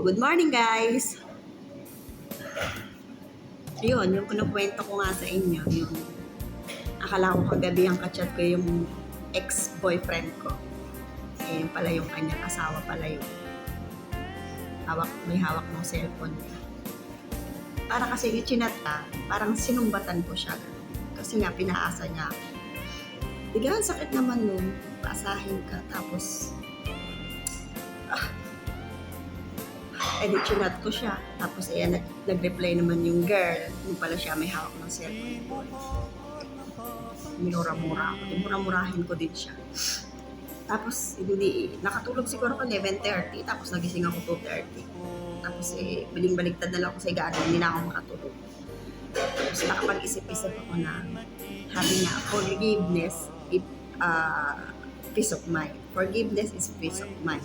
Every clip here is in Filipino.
Good morning, guys! Yun, yung kinukwento ko nga sa inyo, yung akala ko kagabi ang kachat ko yung ex-boyfriend ko. Eh, yun pala yung kanyang asawa pala yun. Hawak, may hawak ng cellphone niya. Para kasi chinat ka, parang sinumbatan ko siya. Kasi nga, pinaasa niya ako. Bigla, ang sakit naman nun. Paasahin ka, tapos eh di chinat ko siya. Tapos ayan, nag, nag-reply naman yung girl. Yung pala siya may hawak ng cellphone boy. Minura-mura ako. Mura-murahin ko din siya. Tapos, hindi, nakatulog siguro ako 11.30. Tapos nagising ako 2.30. Tapos eh, biling-baligtad na lang ako sa higaan. Hindi na ako makatulog. Tapos nakapag-isip-isip ako na sabi niya, forgiveness is uh, peace of mind. Forgiveness is peace of mind.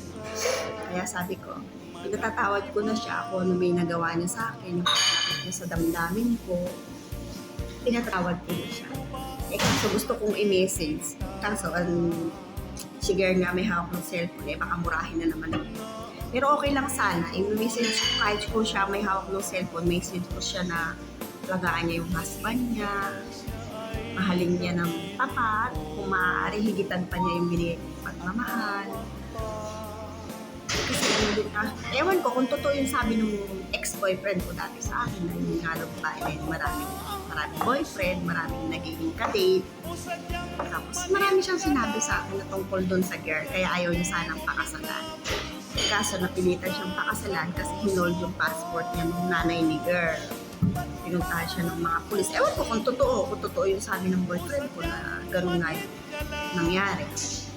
Kaya sabi ko, pinatatawad ko na siya kung ano may nagawa niya sa akin, niya sa damdamin ko, pinatawad ko na siya. Eh kaso gusto kong i-message, kaso ang girl nga may hawak ng cellphone, eh baka murahin na naman ako. Pero okay lang sana, i-message ko kahit kung siya may hawak ng cellphone, message ko siya na lagaan niya yung husband niya, mahalin niya ng tapat, kung maaari higitan pa niya yung binigay pagmamahal. Kasi ano din ah, ewan ko kung totoo yung sabi ng ex-boyfriend ko dati sa akin na yung babae na yung maraming, maraming boyfriend, maraming nagiging kadate. Tapos marami siyang sinabi sa akin na tungkol doon sa girl, kaya ayaw niya sanang pakasalan. Kaso napilitan siyang pakasalan kasi hinold yung passport niya ng nanay ni girl. Pinuntahan siya ng mga pulis. Ewan ko kung totoo, kung totoo yung sabi ng boyfriend ko na ganun nga yung nangyari.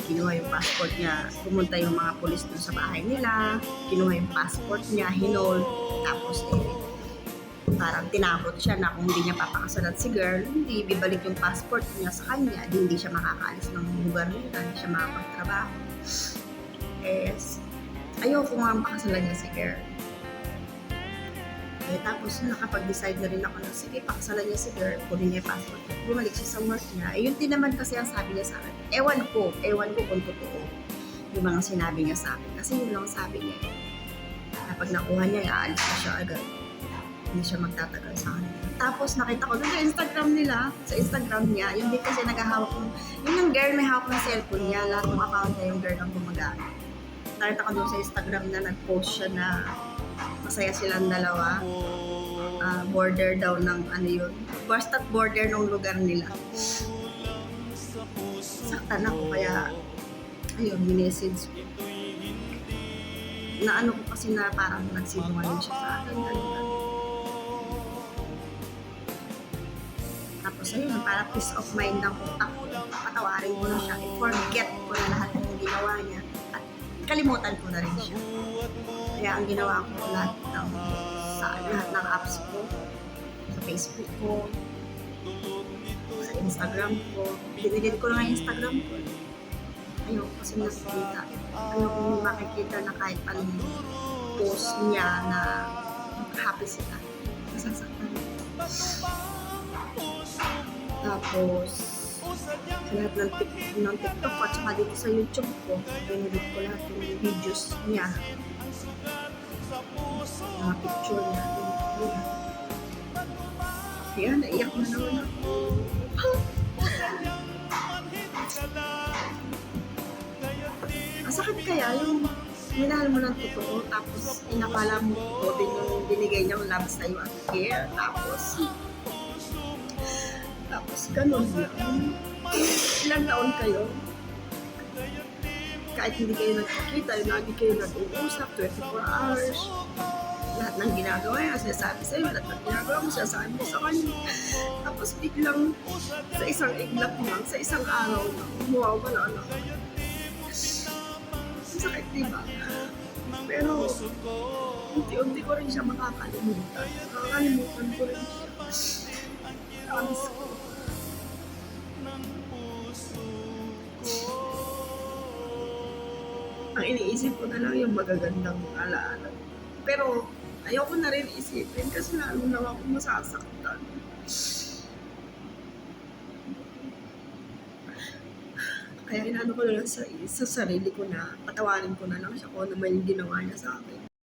Kinuha yung passport niya, pumunta yung mga pulis dun sa bahay nila, kinuha yung passport niya, hinold, tapos eh, parang tinakot siya na kung hindi niya papakasalan si girl, hindi bibalik yung passport niya sa kanya, di hindi siya makakaalis ng lugar nila, hindi siya makapagtrabaho. Yes. Ayoko nga ang pakasalan niya si girl. Eh, tapos nakapag-decide na rin ako na sige, pakasalan niya si girl, kunin niya yung passport bumalik siya sa work niya. Eh, yun din naman kasi ang sabi niya sa akin. Ewan ko, ewan ko kung totoo yung mga sinabi niya sa akin. Kasi yun lang ang sabi niya. Kapag nakuha niya, aalis na siya agad. Hindi siya magtatagal sa akin. Tapos nakita ko doon sa Instagram nila, sa Instagram niya, yung di kasi naghahawak ng, yun yung girl may hawak ng cellphone niya, lahat ng account niya yung girl ang gumagamit. Nakita ko doon sa Instagram na nag-post siya na masaya silang dalawa. Ah, border daw ng ano yun. Basta't border ng lugar nila. Saktan ako kaya ayun, minessage ko. Na ano ko kasi na parang nagsinungaling siya sa akin. Tapos ayun, para peace of mind lang ko. Ako, patawarin ko na siya. I-forget ko na lahat ng ginawa niya. At kalimutan ko na rin siya. Kaya ang ginawa ko lahat ng sa lahat ng apps ko, sa Facebook ko, sa Instagram ko. Dinilid ko lang ang Instagram ko. Ayoko kasi nakikita. Ayoko makikita na kahit anong post niya na happy sila. Nasasaktan. Tapos, sa lahat ng, ng TikTok at saka dito sa YouTube ko, binilid ko lahat yung videos niya. Picture ko lahat. Kaya naiyak na naman ako. Masakit kaya yung minahal mo ng totoo tapos inakala mo totoo din yung binigay niyang love sa'yo at care tapos tapos ganun lang. Ilang taon kayo? Kahit hindi kayo nagkikita, lagi kayo nag-uusap 24 hours. Lahat ng ginagawa niya, sinasabi sa'yo, lahat ng ginagawa mo, sinasabi mo sa kanya. Tapos biglang sa isang iglap lang, sa isang araw lang, mawawala na. Ang sakit, di ba? Pero, unti-unti ko rin siya makakalimutan. Makakalimutan ko rin siya. Promise ko. Ang iniisip ko na lang yung magagandang alaala. Pero, ayoko na rin isipin kasi lalo na ako masasaktan. Kaya inano ko na lang sa, sa sarili ko na patawarin ko na lang siya ano man yung ginawa niya sa akin.